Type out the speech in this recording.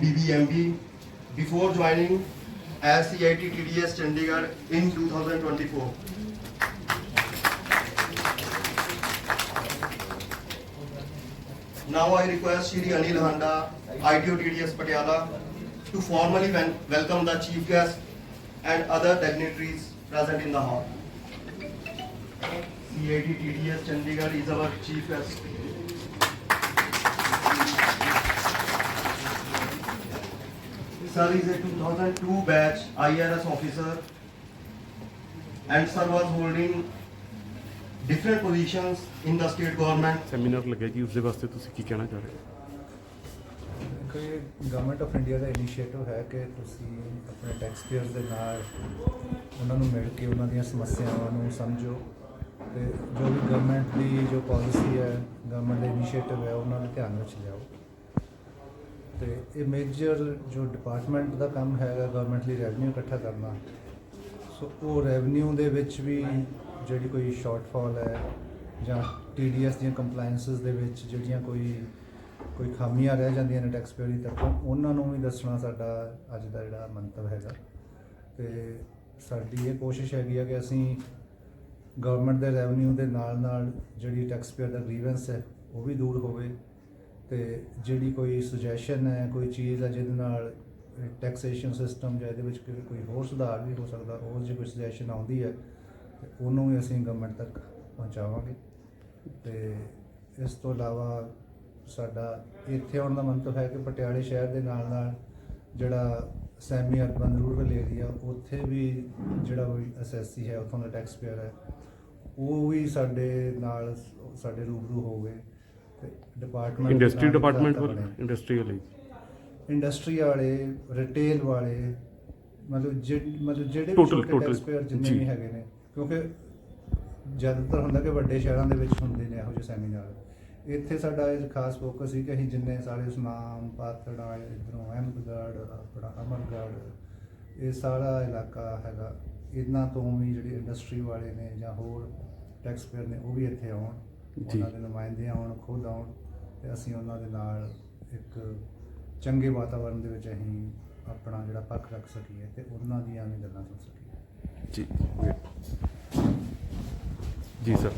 BBMB before joining as CIT TDS Chandigarh in 2024. Now I request Shri Anil Handa, ITO TDS Patiala, to formally wel- welcome the chief guest and other dignitaries present in the hall. CIT TDS Chandigarh is our chief guest. Sir is a 2002 batch IRS officer and sir was holding different positions in the state government. Seminar ਲੱਗਿਆ ਜੀ ਉਸ ਦੇ ਵਾਸਤੇ ਤੁਸੀਂ ਕੀ ਕਹਿਣਾ ਚਾਹ ਰਹੇ ਹੋ? ਕਿ ਗਵਰਨਮੈਂਟ ਆਫ ਇੰਡੀਆ ਦਾ ਇਨੀਸ਼ੀਏਟਿਵ ਹੈ ਕਿ ਤੁਸੀਂ ਆਪਣੇ ਟੈਕਸ ਪੇਅਰਸ ਦੇ ਨਾਲ ਉਹਨਾਂ ਨੂੰ ਮਿਲ ਕੇ ਉਹਨਾਂ ਦੀਆਂ ਸਮੱਸਿਆਵਾਂ ਨੂੰ ਸਮਝੋ ਤੇ ਜੋ ਵੀ ਗਵਰਨਮੈਂਟ ਦੀ ਜੋ ਪਾਲਿਸੀ ਹੈ ਗਵਰਨਮੈਂਟ ਦਾ ਇਨੀਸ਼ੀਏਟਿਵ ਹੈ ਉਹਨਾਂ ਨੂੰ ਧਿਆਨ ਵਿੱਚ ਲਿਆਓ। ਤੇ ਇਹ ਮੇਜਰ ਜੋ ਡਿਪਾਰਟਮੈਂਟ ਦਾ ਕੰਮ ਹੈਗਾ ਗਵਰਨਮੈਂਟ ਲਈ ਰੈਵਨਿਊ ਇਕੱਠਾ ਕਰਨਾ ਸੋ ਉਹ ਰੈਵਨਿਊ ਦੇ ਵਿੱਚ ਵੀ ਜਿਹੜੀ ਕੋਈ ਸ਼ਾਰਟਫਾਲ ਹੈ ਜਾਂ TDS ਦੀਆਂ ਕੰਪਲਾਈਂਸਸ ਦੇ ਵਿੱਚ ਜਿਹੜੀਆਂ ਕੋਈ ਕੋਈ ਖਾਮੀਆਂ ਰਹਿ ਜਾਂਦੀਆਂ ਨੇ ਟੈਕਸ ਪੇਅਰ ਦੀ ਤਰਫੋਂ, ਉਹਨਾਂ ਨੂੰ ਵੀ ਦੱਸਣਾ ਸਾਡਾ ਅੱਜ ਦਾ ਜਿਹੜਾ ਮੰਤਵ ਹੈਗਾ। ਤੇ ਸਾਡੀ ਇਹ ਕੋਸ਼ਿਸ਼ ਹੈਗੀ ਆ ਕਿ ਅਸੀਂ ਗਵਰਨਮੈਂਟ ਦੇ ਰੈਵਨਿਊ ਦੇ ਨਾਲ ਨਾਲ ਜਿਹੜੀ ਟੈਕਸ ਪੇਅਰ ਦਾ ਗ੍ਰੀਵੈਂਸ ਹੈ, ਉਹ ਵੀ ਦੂਰ ਹੋਵੇ ਤੇ ਜਿਹੜੀ ਕੋਈ ਸੁਜੈਸ਼ਨ ਹੈ, ਕੋਈ ਚੀਜ਼ ਹੈ ਜਿਹਦੇ ਨਾਲ ਟੈਕਸੇਸ਼ਨ ਸਿਸਟਮ ਜਾਂ ਇਹਦੇ ਵਿੱਚ ਕੋਈ ਹੋਰ ਸੁਧਾਰ ਵੀ ਹੋ ਸਕਦਾ, ਉਹ ਜੇ ਕੋਈ ਸੁਜੈਸ਼ਨ ਆਉਂਦੀ ਹੈ, ਤੇ ਉਹਨੂੰ ਵੀ ਅਸੀਂ ਗਵਰਨਮੈਂਟ ਤੱਕ ਪਹੁੰਚਾਵਾਂਗੇ। ਤੇ ਇਸ ਤੋਂ ਇਲਾਵਾ ਸਾਡਾ ਇੱਥੇ ਆਉਣ ਦਾ ਮੰਤਵ ਹੈ ਕਿ ਪਟਿਆਲੇ ਸ਼ਹਿਰ ਦੇ ਨਾਲ ਨਾਲ ਜਿਹੜਾ ਸੈਮੀ ਅਰਬਨ ਰੂਰਲ ਏਰੀਆ, ਉੱਥੇ ਵੀ ਜਿਹੜਾ ਕੋਈ ਐਸਐਸਸੀ ਹੈ, ਉੱਥੋਂ ਦਾ ਟੈਕਸ ਪੇਅਰ ਹੈ, ਉਹ ਵੀ ਸਾਡੇ ਨਾਲ, ਸਾਡੇ ਰੂਬਰੂ ਹੋ ਗਏ। ਡਿਪਾਰਟਮੈਂਟ ਇੰਡਸਟਰੀ ਡਿਪਾਰਟਮੈਂਟ ਵੱਲ? ਇੰਡਸਟਰੀ ਵਾਲੀ? ਇੰਡਸਟਰੀ ਵਾਲੇ ਰਿਟੇਲ ਵਾਲੇ ਮਤਲਬ ਜਿਹ- ਮਤਲਬ ਜਿਹੜੇ ਟੈਕਸ ਪੇਅਰ ਜਿੰਨੇ। ਵੀ ਹੈਗੇ ਨੇ ਕਿਉਂਕਿ ਜ਼ਿਆਦਾਤਰ ਹੁੰਦਾ ਕਿ ਵੱਡੇ ਸ਼ਹਿਰਾਂ ਦੇ ਵਿੱਚ ਹੁੰਦੇ ਨੇ ਇਹੋ ਜਿਹੇ ਸੈਮੀਨਾਰ। ਇੱਥੇ ਸਾਡਾ ਇਹ ਖਾਸ ਫੋਕਸ ਸੀ ਕਿ ਅਸੀਂ ਜਿੰਨੇ ਸਾਰੇ ਸੁਨਾਮ ਪਾਤੜਾ ਇਧਰੋਂ ਅਹਿਮਦਗੜ੍ਹ ਆਪਣਾ ਅਮਰਗੜ੍ਹ ਇਹ ਸਾਰਾ ਇਲਾਕਾ ਹੈਗਾ। ਇਹਨਾਂ ਤੋਂ ਵੀ ਜਿਹੜੀ ਇੰਡਸਟਰੀ ਵਾਲੇ ਨੇ ਜਾਂ ਹੋਰ ਟੈਕਸ ਪੇਅਰ ਨੇ ਉਹ ਵੀ ਇੱਥੇ ਆਉਣ। ਉਹਨਾਂ ਦੇ ਨੁਮਾਇੰਦੇ ਆਉਣ ਖੁਦ ਆਉਣ ਤੇ ਅਸੀਂ ਉਹਨਾਂ ਦੇ ਨਾਲ ਇੱਕ ਚੰਗੇ ਵਾਤਾਵਰਣ ਦੇ ਵਿੱਚ ਅਸੀਂ ਆਪਣਾ ਜਿਹੜਾ ਪੱਖ ਰੱਖ ਸਕੀਏ ਤੇ ਉਹਨਾਂ ਦੀਆਂ ਵੀ ਗੱਲਾਂ ਸੁਣ ਸਕੀਏ। ਜੀ। ਜੀ ਸਰ।